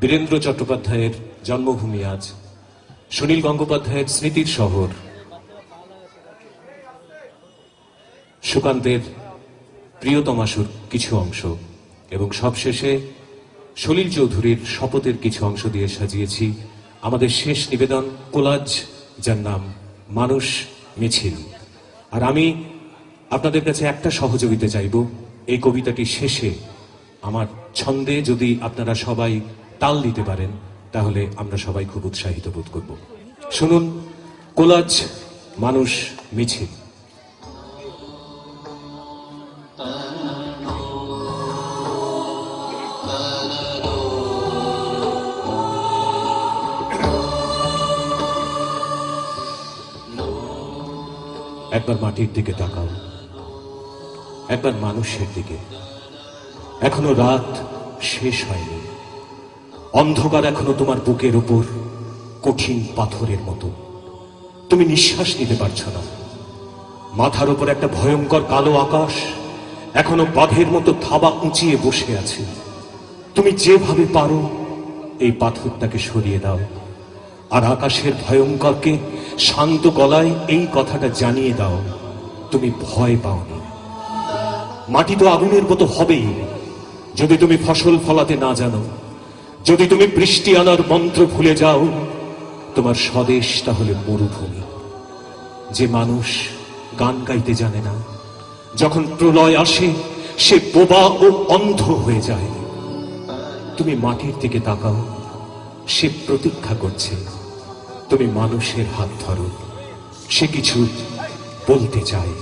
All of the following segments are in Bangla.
বীরেন্দ্র চট্টোপাধ্যায়ের জন্মভূমি আজ। সুনীল গঙ্গোপাধ্যায়ের স্মৃতির শহর। সুকান্তের প্রিয়তমাসুর কিছু অংশ এবং সবশেষে সলিল চৌধুরীর শপথের কিছু অংশ দিয়ে সাজিয়েছি আমাদের শেষ নিবেদন কোলাজ, যার নাম মানুষ মিছিল। আর আমি আপনাদের কাছে একটা সহযোগিতা চাইব। এই কবিতাটি শেষে আমার ছন্দে যদি আপনারা সবাই তাল দিতে পারেন, তাহলে আমরা সবাই খুব উৎসাহিত বোধ করব। শুনুন, কোলাজ মানুষ মিছিল একবার মাটির দিকে তাকাও, একবার মানুষের দিকে। এখনও রাত শেষ হয়নি। অন্ধকার এখনও তোমার বুকের উপর কঠিন পাথরের মতো। তুমি নিঃশ্বাস নিতে পারছ না। মাথার উপর একটা ভয়ঙ্কর কালো আকাশ এখনও বাঘের মতো থাবা উঁচিয়ে বসে আছে। তুমি যেভাবে পারো এই পাথরটাকে সরিয়ে দাও। আর আকাশের ভয়ঙ্করকে শান্ত গলায় এই কথাটা জানিয়ে দাও, তুমি ভয় পাওনি মাটি তো আগুনের মতো হবেই। যদি তুমি ফসল ফলাতে না জানো যদি তুমি বৃষ্টি আনার মন্ত্র ভুলে যাও, তোমার স্বদেশ তাহলে মরুভূমি। যে মানুষ গান গাইতে জানে না, যখন প্রলয় আসে, সে বোবা ও অন্ধ হয়ে যায়। তুমি মাটির দিকে তাকাও, সে প্রতীক্ষা করছে। তুমি মানুষের হাত ধরো, সে কিছু বলতে চায়।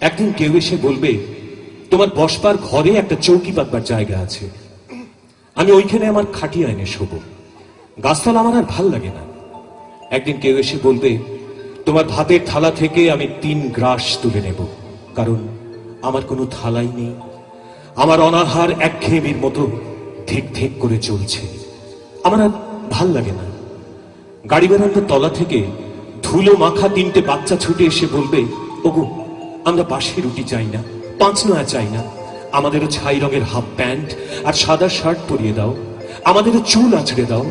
একদিন কেউ এসে বলবে, তোমার বসবার ঘরে একটা চৌকি পাতবার জায়গা আছে। আমি ওইখানে আমার খাটিয়া এনে শোবো। গাছতলা আমার আর ভালো লাগে না। একদিন কেউ এসে বলবে, তোমার ভাতের থালা থেকে আমি তিন গ্রাস তুলে নেব, কারণ আমার কোনো থালাই নেই। আমার অনাহার একঘেয়েমির মতো ঠিক ঠিক করে চলছে। আমার আর ভালো লাগে না। গাড়ি বেড়ানোর তলা থেকে ধুলো মাখা তিনটে বাচ্চা ছুটে এসে বলবে, ওগো, আমরা বাসি রুটি চাই না, পাঁচ নয়া চাই না। আমাদেরও ছাই রঙের হাফ প্যান্ট আর সাদা শার্ট পরিয়ে দাও। আমাদেরও চুল আছড়ে দাও।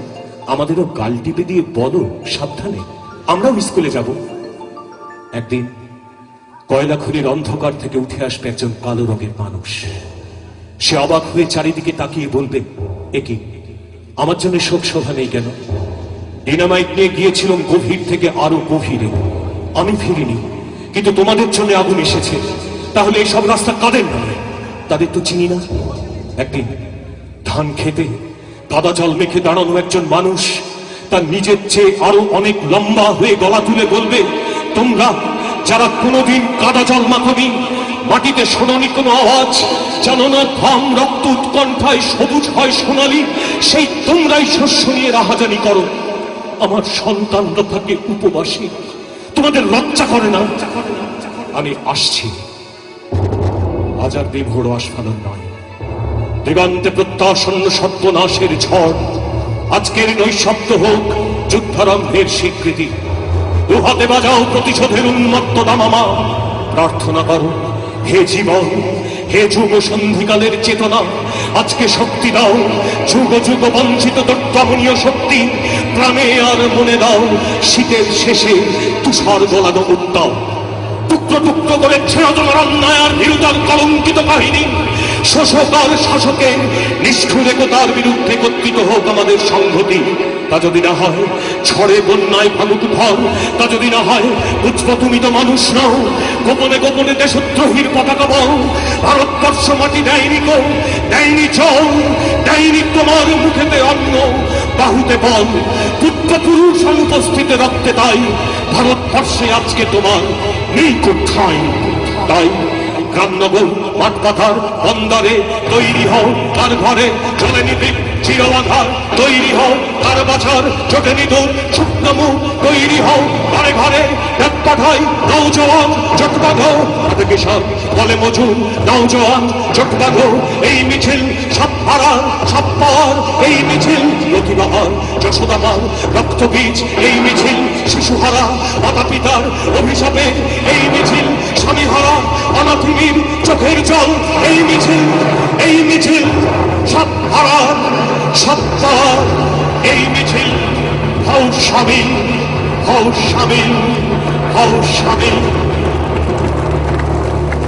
আমাদেরও গাল টিপে দিয়ে বলো, সাবধানে। আমরাও স্কুলে যাব। একদিন কয়লা খনির অন্ধকার থেকে উঠে আসবে একজন কালো রঙের মানুষ। সে অবাক হয়ে চারিদিকে তাকিয়ে বলবে একি আমার জন্য শোক শোভা নেই কেন? ডিনামাইট নিয়ে গিয়েছিলাম গভীর থেকে আরও গভীরে। আমি ফিরিনি, কিন্তু তোমাদের জন্য আগুন এসেছে। তাহলে এই সব রাস্তা কাদের নয় তাদের তো চিনি না। একদিন ধান খেতে কাদা জল মেখে দাঁড়ানো একজন মানুষ তার নিজের চেয়ে আরও অনেক লম্বা হয়ে গলা তুলে বলবে, তোমরা যারা কোনোদিন কাদা জল মাখাবি মাটিতে শোনানি কোনো আওয়াজ, জানো না ঘাম, রক্ত উৎকণ্ঠায় সবুজ হয় সোনালি, সেই তোমরাই শস্য নিয়ে রাহাজানি করো। আমার সন্তানরা থাকে উপবাসী, তোমাদের লজ্জা করে না? আমি আসছি। আজ আর বিভোর আস্ফালন নয়। দিগন্তে প্রত্যাসন্ন সর্বনাশের ঝড়। আজকের নৈশব্দ হোক যুদ্ধারম্ভের স্বীকৃতি। দুহাতে বাজাও প্রতিশোধের উন্মত্ত দামামা। প্রার্থনা করো, হে জীবন, হে যুগ সন্ধিকালের চেতনা। আজকে শক্তি দাও, যুগ যুগ বঞ্চিত দত্তমনীয় শক্তি। প্রাণে আর মনে দাও, শীতের শেষে তুষার গলানো উত্তাপ। টুকরো টুকরো করে ছেড়ে তোমার অন্যায় আর বিরুদ্ধার কলঙ্কিত কাহিনী শোষক আর শাসকের নিষ্ঠুর একতার বিরুদ্ধে একত্রিত হোক আমাদের সংহতি। তা যদি না হয় ঝড়ে বন্যায় ভাঙুক ঘর। তা যদি না হয়, বুঝব তুমি তো মানুষ নাও। গোপনে গোপনে দেশদ্রোহীর পতাকা বও ভারতবর্ষ মাটি দেয়নি কো দেয়নি চল, দেয়নি তোমার মুখেতে অন্ন, বাহুতে বল। পুত্র পুরুষ অনুপস্থিতে রক্তে তাই, ভারতবর্ষে আজকে তোমার নেই কোথায়, তাই গ্রামনগর মাঠ পাথার বন্দরে তৈরি হও, তার ঘরে চলে নিতে চিরবাধার তৈরি হও, তার বাছার চোখে নিদুর শুকনামু তৈরি হও ঘরে ঘরে ডাক পাঠাই নৌজওয়ান জট বাঁধো কিষান বলে মজুর নৌজওয়ান জট বাঁধো, এই মিছিল সব এই মিছিল প্রতিবাহার যশোদামার রক্তবীজ, এই মিছিল, শিশুহারা মাতা পিতার অভিশাপে এই মিছিল স্বামী হারা অনাথিনীর চোখের জল, এই মিছিল এই মিছিল, সব হারার সব এই মিছিল। হও সামিল হও সামিল হও সামিল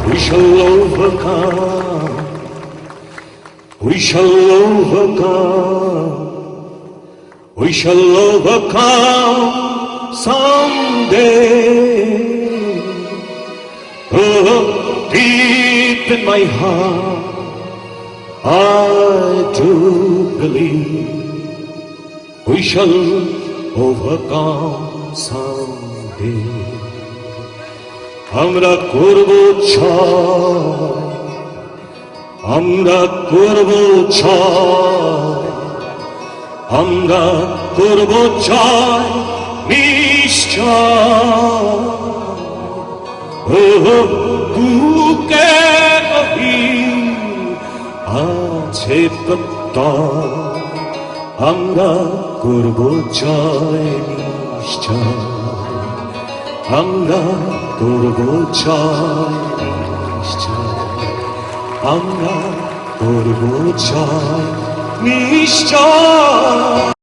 We. We shall overcome. We shall overcome someday. Oh, deep in my heart, I do believe we shall overcome someday. আমরা করব ছয় আমরা করব ছয় আমরা করব ছয় আছে আমরা করব নিশ্চয়। আমরা করব নিশ্চয় আমরা করব নিশ্চয়।